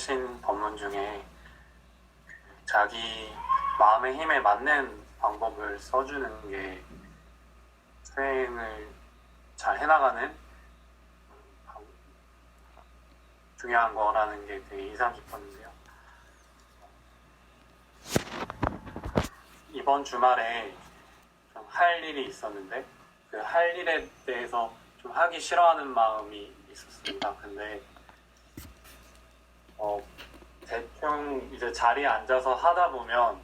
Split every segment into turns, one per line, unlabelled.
쓰신 법문 중에 자기 마음의 힘에 맞는 방법을 써주는 게 수행을 잘 해나가는 방- 중요한 거라는 게 되게 인상 깊었는데요. 이번 주말에 좀 할 일이 있었는데 그 할 일에 대해서 좀 하기 싫어하는 마음이 있었습니다. 근데 어, 대충 이제 자리에 앉아서 하다 보면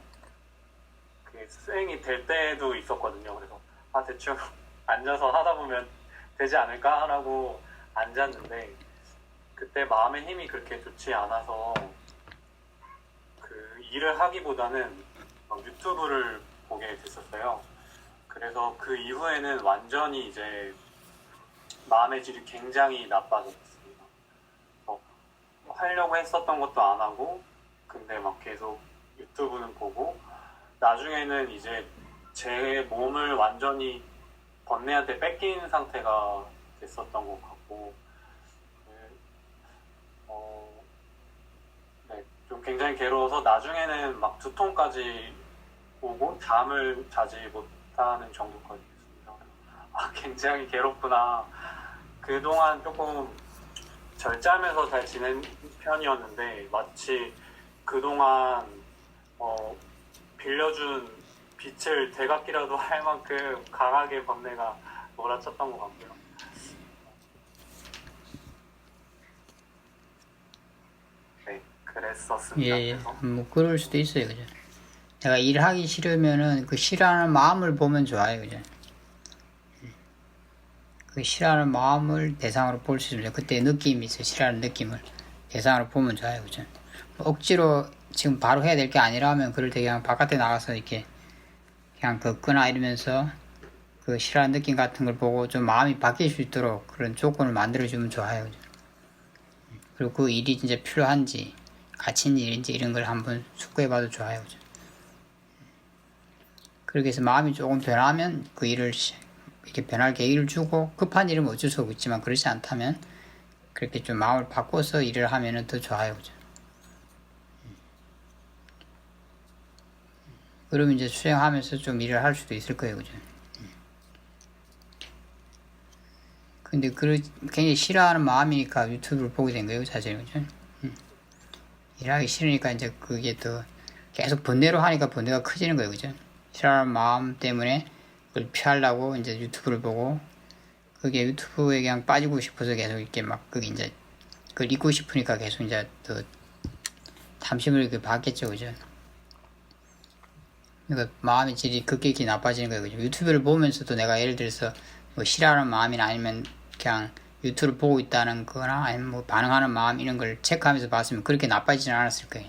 그 수행이 될 때도 있었거든요. 그래서 아 대충 앉아서 하다 보면 되지 않을까라고 앉았는데 그때 마음의 힘이 그렇게 좋지 않아서 그 일을 하기보다는 막 유튜브를 보게 됐었어요. 그래서 그 이후에는 완전히 이제 마음의 질이 굉장히. 어, 하려고 했었던 것도 안 하고 근데 막 계속 유튜브는 보고 나중에는 이제 제 몸을 완전히 번뇌한테 뺏긴 상태가 됐었던 것 같고 네, 어, 네, 좀 굉장히 괴로워서 나중에는 막 두통까지 오고 잠을 자지 못하는 정도까지 됐습니다. 아, 굉장히 괴롭구나. 그동안 조금 절제하면서 잘 지낸 편이었는데 마치 그동안 어, 빌려준 빛을 되갚기라도 할 만큼 강하게 번뇌가 몰아쳤던 것 같고요. 네, 그랬었습니다.
예, 예. 뭐 그럴 수도 있어요, 그죠? 내가 일하기 싫으면은 그 싫어하는 마음을 보면 좋아요, 그죠? 그 싫어하는 마음을 대상으로 볼 수 있으면 그때 느낌이 있어요. 싫어하는 느낌을 대상으로 보면 좋아요, 그죠? 뭐 억지로 지금 바로 해야 될 게 아니라면 그럴 때 그냥 바깥에 나가서 이렇게 그냥 걷거나 이러면서 그 싫어하는 느낌 같은 걸 보고 좀 마음이 바뀔 수 있도록 그런 조건을 만들어주면 좋아요, 그죠? 그리고 그 일이 진짜 필요한지 가치 있는 일인지 이런 걸 한번 숙고해봐도 좋아요. 그죠? 그렇게 해서 마음이 조금 변하면 그 일을 시- 이렇게 변할 계기를 주고 급한 일은 어쩔 수 없지만 그렇지 않다면 그렇게 좀 마음을 바꿔서 일을 하면은 더 좋아요. 그죠? 그러면 이제 수행하면서 좀 일을 할 수도 있을 거예요. 그죠? 근데 그 굉장히 싫어하는 마음이니까 유튜브를 보게 된 거예요. 사실은. 그죠? 일하기 싫으니까 이제 그게 더 계속 번뇌로 하니까 번뇌가 커지는 거예요. 그죠? 싫어하는 마음 때문에 그걸 피하려고 이제 유튜브를 보고 그게 유튜브에 그냥 빠지고 싶어서 계속 이렇게 막 그게 이제 그걸 잊고 싶으니까 계속 이제 더 탐심을 이렇게 받겠죠. 그죠? 그러니까 마음의 질이 급격히 나빠지는 거예요. 그죠? 유튜브를 보면서도 내가 예를 들어서 뭐 싫어하는 마음이나 아니면 그냥 유튜브를 보고 있다는 거나 아니면 뭐 반응하는 마음 이런 걸 체크하면서 봤으면 그렇게 나빠지지는 않았을 거예요.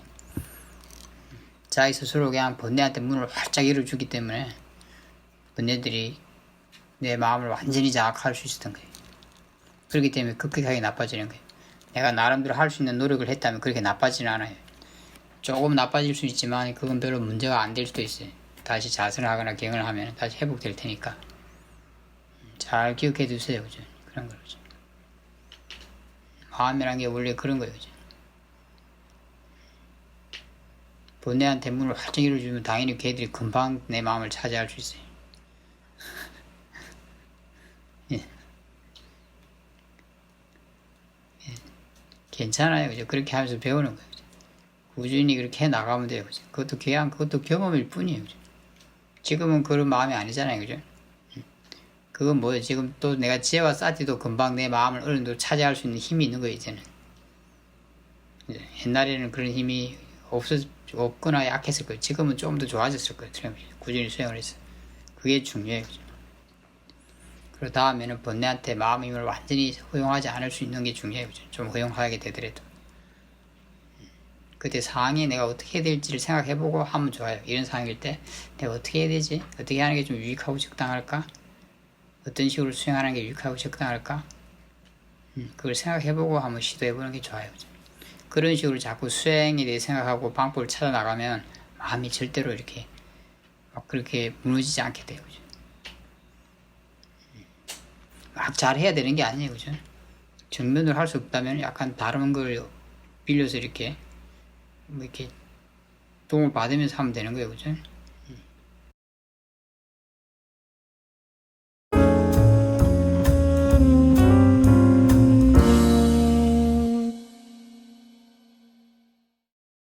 자기 스스로 그냥 번뇌한테 문을 활짝 열어주기 때문에 번뇌들이 내 마음을 완전히 장악할 수 있었던 거예요. 그렇기 때문에 급격하게 나빠지는 거예요. 내가 나름대로 할 수 있는 노력을 했다면 그렇게 나빠지는 않아요. 조금 나빠질 수 있지만 그건 별로 문제가 안 될 수도 있어요. 다시 자선을 하거나 경을 하면 다시 회복될 테니까 잘 기억해 두세요. 그죠? 그런 거죠. 마음이란 게 원래 그런 거예요. 그죠? 번뇌한테 문을 활짝 열어주면 당연히 걔들이 금방 내 마음을 차지할 수 있어요. 예. 예. 괜찮아요. 그죠? 그렇게 하면서 배우는 거예요. 그죠? 꾸준히 그렇게 해 나가면 돼요. 그죠? 그것도 그냥 그것도 경험일 뿐이에요. 그죠? 지금은 그런 마음이 아니잖아요. 그죠? 그건 뭐예요? 지금 또 내가 지혜와 쌓디도 금방 내 마음을 어느 정도 차지할 수 있는 힘이 있는 거예요, 이제는. 이제 옛날에는 그런 힘이 없었, 없거나 약했을 거예요. 지금은 조금 더 좋아졌을 거예요. 트럼이 꾸준히 수행을 해서. 그게 중요해요. 그죠? 그리고 다음에는 번뇌한테 마음 힘을 완전히 허용하지 않을 수 있는 게 중요해요. 좀 허용하게 되더라도. 그때 상황이 내가 어떻게 해야 될지를 생각해보고 하면 좋아요. 이런 상황일 때 내가 어떻게 해야 되지? 어떻게 하는 게 좀 유익하고 적당할까? 어떤 식으로 수행하는 게 유익하고 적당할까? 음, 그걸 생각해보고 한번 시도해보는 게 좋아요. 그런 식으로 자꾸 수행에 대해 생각하고 방법을 찾아 나가면 마음이 절대로 이렇게 막 그렇게 무너지지 않게 돼요. 그죠? 음, 막 잘해야 되는 게 아니에요. 그죠? 정면으로 할 수 없다면 약간 다른 걸 빌려서 이렇게 뭐 이렇게 도움을 받으면서 하면 되는 거예요, 그죠?